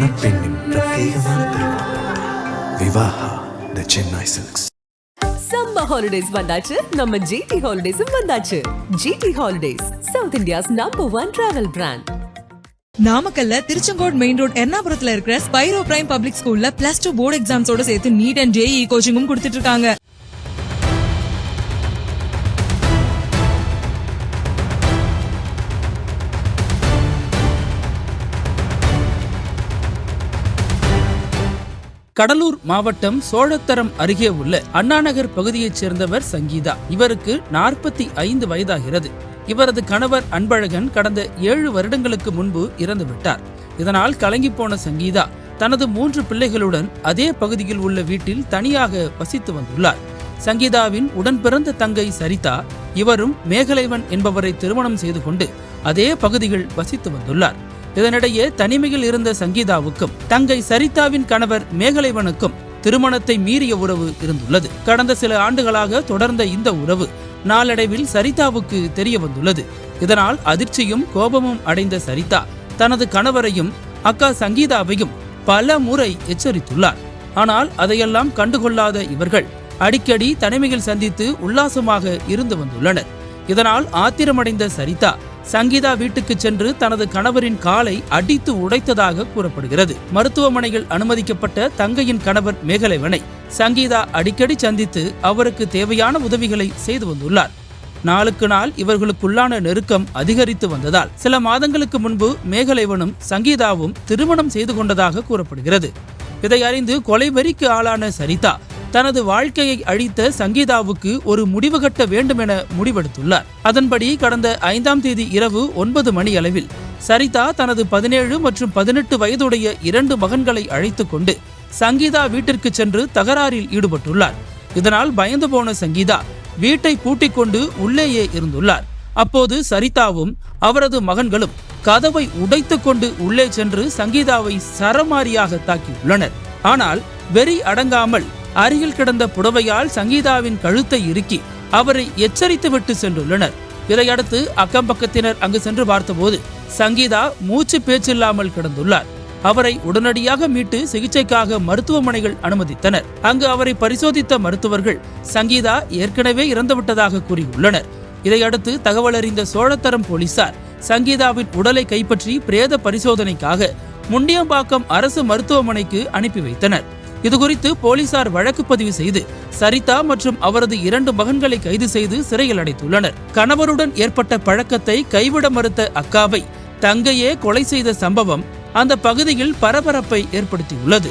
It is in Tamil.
மணப்பெண்ணின் பிரத்யேகமான Vivaha the Chennai silks summer holidays வந்தாச்சு நம்ம ஜிடி ஹாலிடேஸும் வந்தாச்சு GT holidays South India's number one travel brand நாமக்கல்ல திருச்செங்கோடு மெயின் ரோட் எர்ணாபுரத்துல இருக்கிற ஸ்பைரோ பிரைம் பப்ளிக் ஸ்கூல்ல பிளஸ் டூ போர்டு எக்ஸாம்ஸோட சேர்த்து நீட் அண்ட் ஜேஇ கோச்சிங்கும் கொடுத்துட்டு இருக்காங்க கடலூர் மாவட்டம் சோழத்தரம் அருகே உள்ள அண்ணாநகர் பகுதியைச் சேர்ந்தவர் சங்கீதா. இவருக்கு நாற்பத்தி ஐந்து வயதாகிறது. இவரது கணவர் அன்பழகன் கடந்த ஏழு வருடங்களுக்கு முன்பு இறந்துவிட்டார். இதனால் கலங்கி போன சங்கீதா தனது மூன்று பிள்ளைகளுடன் அதே பகுதியில் உள்ள வீட்டில் தனியாக வசித்து வந்துள்ளார். சங்கீதாவின் உடன் பிறந்த தங்கை சரிதா இவரும் மேகலைவன் என்பவரை திருமணம் செய்து கொண்டு அதே பகுதியில் வசித்து வந்துள்ளார். இதனிடையே தனிமையில் இருந்த சங்கீதாவுக்கும் தங்கை சரிதாவின் கணவர் மேகலைவனுக்கும் திருமணத்தை மீறிய உறவு இருந்துள்ளது. கடந்த சில ஆண்டுகளாக தொடர்ந்த இந்த உறவு நாளடைவில் சரிதாவுக்கு தெரிய வந்துள்ளது. இதனால் அதிர்ச்சியும் கோபமும் அடைந்த சரிதா தனது கணவரையும் அக்கா சங்கீதாவையும் பல முறை எச்சரித்துள்ளார். ஆனால் அதையெல்லாம் கண்டுகொள்ளாத இவர்கள் அடிக்கடி தனிமையில் சந்தித்து உல்லாசமாக இருந்து வந்துள்ளனர். இதனால் ஆத்திரமடைந்த சரிதா சங்கீதா வீட்டுக்கு சென்று தனது கணவரின் காலை அடித்து உடைத்ததாக கூறப்படுகிறது. மருத்துவமனையில் அனுமதிக்கப்பட்ட தங்கையின் கணவர் மேகலைவனை சங்கீதா அடிக்கடி சந்தித்து அவருக்கு தேவையான உதவிகளை செய்து வந்துள்ளார். நாளுக்கு நாள் இவர்களுக்குள்ளான நெருக்கம் அதிகரித்து வந்ததால் சில மாதங்களுக்கு முன்பு மேகலைவனும் சங்கீதாவும் திருமணம் செய்து கொண்டதாக கூறப்படுகிறது. இதை அறிந்து கொலைவெறிக்கு ஆளான சரிதா தனது வாழ்க்கையை அழித்த சங்கீதாவுக்கு ஒரு முடிவு கட்ட வேண்டும் என முடிவெடுத்துள்ளார். அதன்படி கடந்த ஐந்தாம் தேதி இரவு ஒன்பது மணி அளவில் சரிதா தனது பதினேழு மற்றும் பதினெட்டு வயதுடைய இரண்டு மகன்களை அழைத்துக் கொண்டு சங்கீதா வீட்டிற்கு சென்று தகராறில் ஈடுபட்டுள்ளார். இதனால் பயந்து போன சங்கீதா வீட்டை பூட்டிக் கொண்டு உள்ளேயே இருந்துள்ளார். அப்போது சரிதாவும் அவரது மகன்களும் கதவை உடைத்துக்கொண்டு உள்ளே சென்று சங்கீதாவை சரமாரியாக தாக்கியுள்ளனர். ஆனால் வெறி அடங்காமல் அருகில் கிடந்த புடவையால் சங்கீதாவின் கழுத்தை இறுக்கி அவரை எச்சரித்து விட்டு சென்றுள்ளனர். இதையடுத்து அக்கம் பக்கத்தினர் அங்கு சென்று பார்த்தபோது சங்கீதா மூச்சு பேச்சில்லாமல் கிடந்துள்ளார். அவரை உடனடியாக மீட்டு சிகிச்சைக்காக மருத்துவமனைகள் அனுமதித்தனர். அங்கு அவரை பரிசோதித்த மருத்துவர்கள் சங்கீதா ஏற்கனவே இறந்துவிட்டதாக கூறியுள்ளனர். இதையடுத்து தகவல் அறிந்த சோழத்தரம் போலீசார் சங்கீதாவின் உடலை கைப்பற்றி பிரேத பரிசோதனைக்காக முண்டியம்பாக்கம் அரசு மருத்துவமனைக்கு அனுப்பி வைத்தனர். இதுகுறித்து போலீசார் வழக்கு பதிவு செய்து சரிதா மற்றும் அவரது இரண்டு மகன்களை கைது செய்து சிறையில் அடைத்துள்ளனர். கணவருடன் ஏற்பட்ட பழக்கத்தை கைவிட மறுத்த அக்காவை தங்கையே கொலை செய்த சம்பவம் அந்த பகுதியில் பரபரப்பை ஏற்படுத்தியுள்ளது.